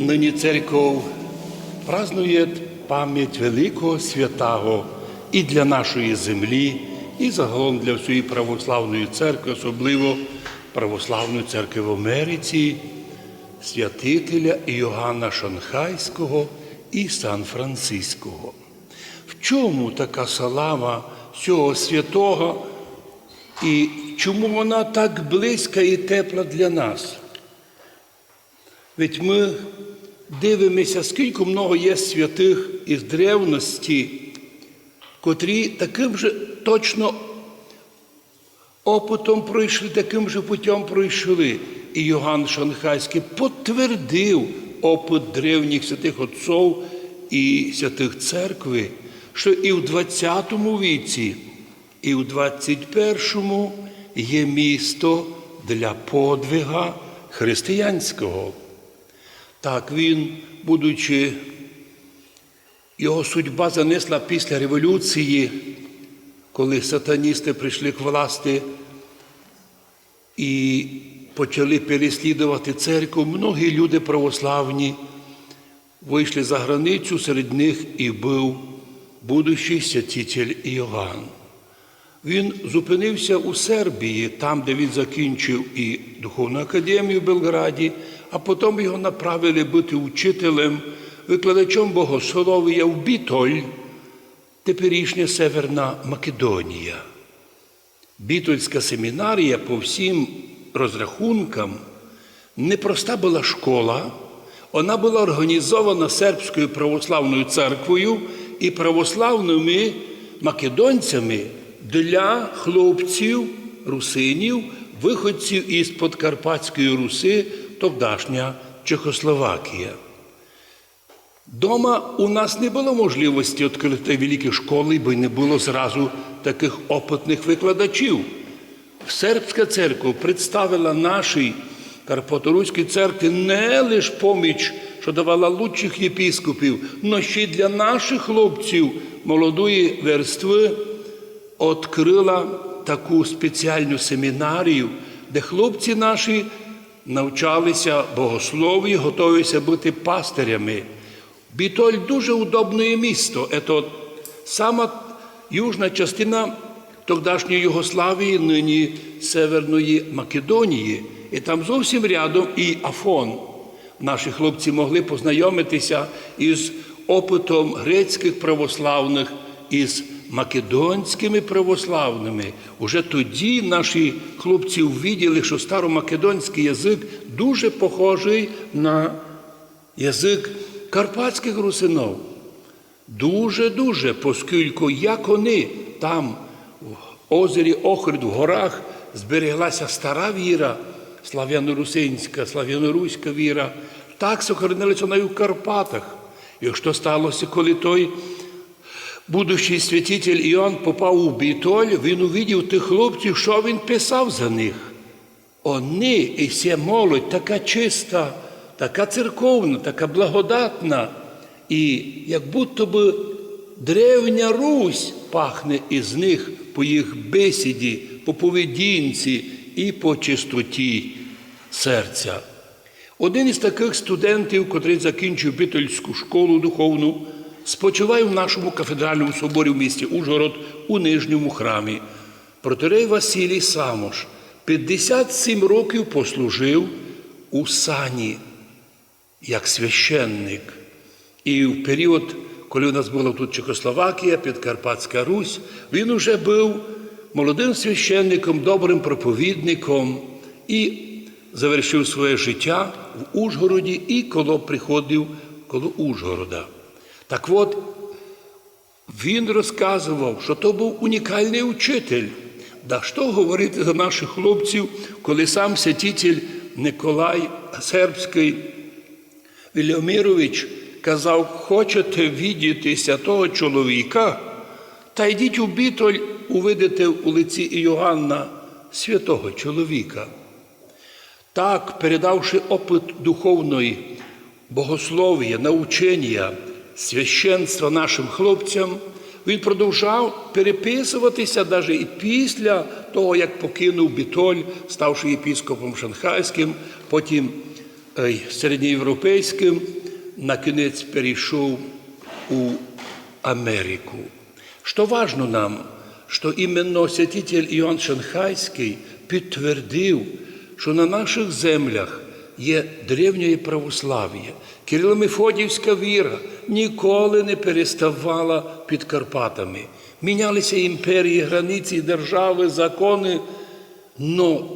Нині церков празднує пам'ять великого святого і для нашої землі, і загалом для всієї православної церкви, особливо православної церкви в Америці, святителя Іоганна Шанхайського і Сан-Франциського. В чому така слава цього святого і чому вона так близька і тепла для нас? Ведь ми дивимося, скільки много є святих із древності, котрі таким же точно опитом пройшли, таким же путем пройшли. І Йоганн Шанхайський підтвердив опит древніх святих отців і святих церкви, що і в 20 віці, і в 21 є місто для подвига християнського. Так він, будучи, його судьба занесла після революції, коли сатаністи прийшли к власти і почали переслідувати церкву, многі люди православні вийшли за границю, серед них і був будущий святитель Іоганн. Він зупинився у Сербії, там, де він закінчив і Духовну академію в Белграді, а потім його направили бути учителем, викладачом богослов'я в Бітоль, теперішня Северна Македонія. Бітольська семінарія по всім розрахункам непроста була школа, вона була організована сербською православною церквою і православними македонцями для хлопців, русинів, виходців із Подкарпатської Руси, тогдашня Чехословакія. Дома у нас не було можливості відкрити великі школи, бо не було зразу таких опитних викладачів. Сербська церква представила нашій Карпаторуській церкві не лише поміч, що давала лучших єпіскопів, але ще й для наших хлопців молодої верстви відкрила таку спеціальну семінарію, де хлопці наші навчалися богослов'ї, готуються бути пастирями. Бітоль дуже удобне місто. Це сама южна частина тогдашньої Югославії, нині Северної Македонії. І там зовсім рядом і Афон. Наші хлопці могли познайомитися із опитом грецьких православних, із македонськими православними. Уже тоді наші хлопці увиділи, що старомакедонський язик дуже похожий на язик карпатських русинов. Дуже-дуже, оскільки як вони там, в озері Охрид, в горах, збереглася стара віра, слав'яно-русинська, слав'яно-руська віра, так сохранилася вона в Карпатах. І що сталося, коли той будущий святитель Іоанн попав у Бітоль, він увидів тих хлопців, що він писав за них. Вони і вся молодь така чиста, така церковна, така благодатна, і як будто би древня Русь пахне із них по їх бесіді, по поведінці і по чистоті серця. Один із таких студентів, котрий закінчив Бітольську школу духовну, спочиває в нашому кафедральному соборі в місті Ужгород у нижньому храмі. Протерей Василій Самош 57 років послужив у сані як священник. І в період, коли у нас була тут Чехословакія, Підкарпатська Русь, він уже був молодим священником, добрим проповідником і завершив своє життя в Ужгороді і коло приходив коло Ужгорода. Так от, він розказував, що то був унікальний учитель. Да що говорити за наших хлопців, коли сам святитель Николай Сербський Вільомірович казав, хочете відітися того чоловіка, та йдіть у бітоль, увидите у лиці Іоганна святого чоловіка. Так, передавши опит духовної богослов'я, научення, священства нашим хлопцям, він продовжав переписуватися навіть і після того, як покинув Бітоль, ставши єпіскопом Шанхайським, потім середньоєвропейським, на кінець перейшов у Америку. Что важно нам, що іменно святитель Іоанн Шанхайський підтвердив, що на наших землях є древнє православ'я. Кирило-Мефодіївська віра ніколи не переставала під Карпатами. Мінялися імперії, границі, держави, закони, но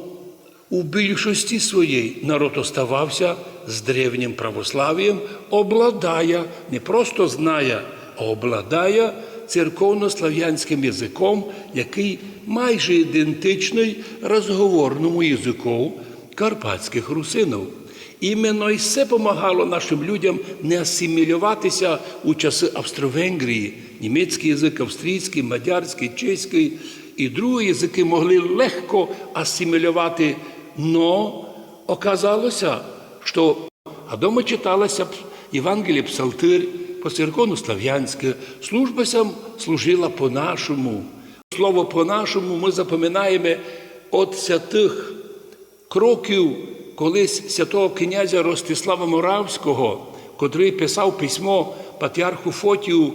у більшості своїй народ оставався з древнім православ'ям, обладає, не просто знає, а обладає церковно-слав'янським язиком, який майже ідентичний розговорному язику карпатських русинів. Іменно і це допомагало нашим людям не асимілюватися у часи Австро-Венгрії. Німецький язик, австрійський, мадярський, чеський і другі язики могли легко асимілювати, но оказалося, що а дома читалася Євангеліє Псалтир по церковно слав'янське, служба служила по-нашому. Слово по-нашому ми запам'ятаємо от святих кроків колись святого князя Ростислава Моравського, котрий писав письмо патріарху Фотію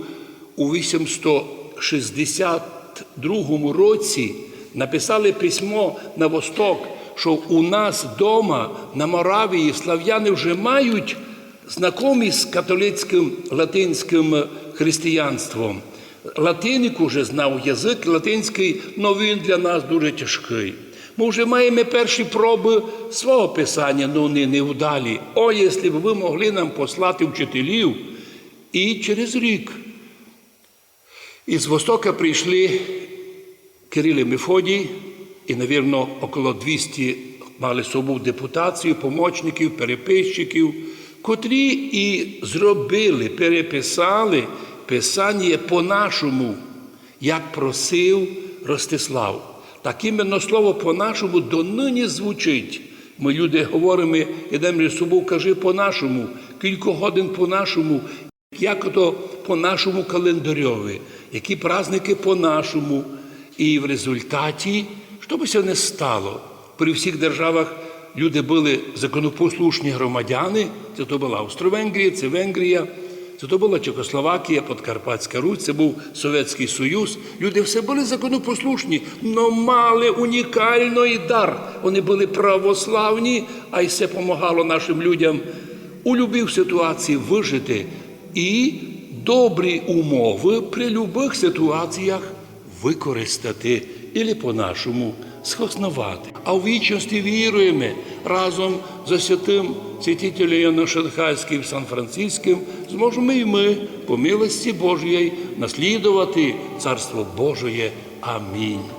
у 862 році, написали письмо на восток, що у нас вдома на Моравії слав'яни вже мають знакомі з католицьким латинським християнством. Латинику вже знав язик латинський, він для нас дуже тяжкий. Ми вже маємо перші проби свого писання, але вони невдалі. О, якщо б ви могли нам послати вчителів, і через рік. Із Востока прийшли Кирил і Мефодій, і, навірно, около 200 мали собою депутацію, помічників, переписчиків, котрі і зробили, переписали писання по-нашому, як просив Ростислав. Так іменно слово по-нашому донині звучить. Ми люди говоримо, ідемо між собою, кажи по-нашому, кілька годин по-нашому, як то по нашому календарьові, які праздники по-нашому. І в результаті, що би це не стало, при всіх державах люди були законопослушні громадяни, це то була Австро-Венгрія, це Венгрія, це то була Чехословакія, Подкарпатська Русь, це був Совєтський Союз. Люди все були законопослушні, але мали унікальний дар. Вони були православні, а й це допомагало нашим людям у любих ситуації вижити і добрі умови при любих ситуаціях використати і по-нашому схоснувати. А в вічності віруємо разом за святим святителем Шанхайським Сан Франциським, зможемо і ми по милості Божої наслідувати Царство Божоє. Амінь.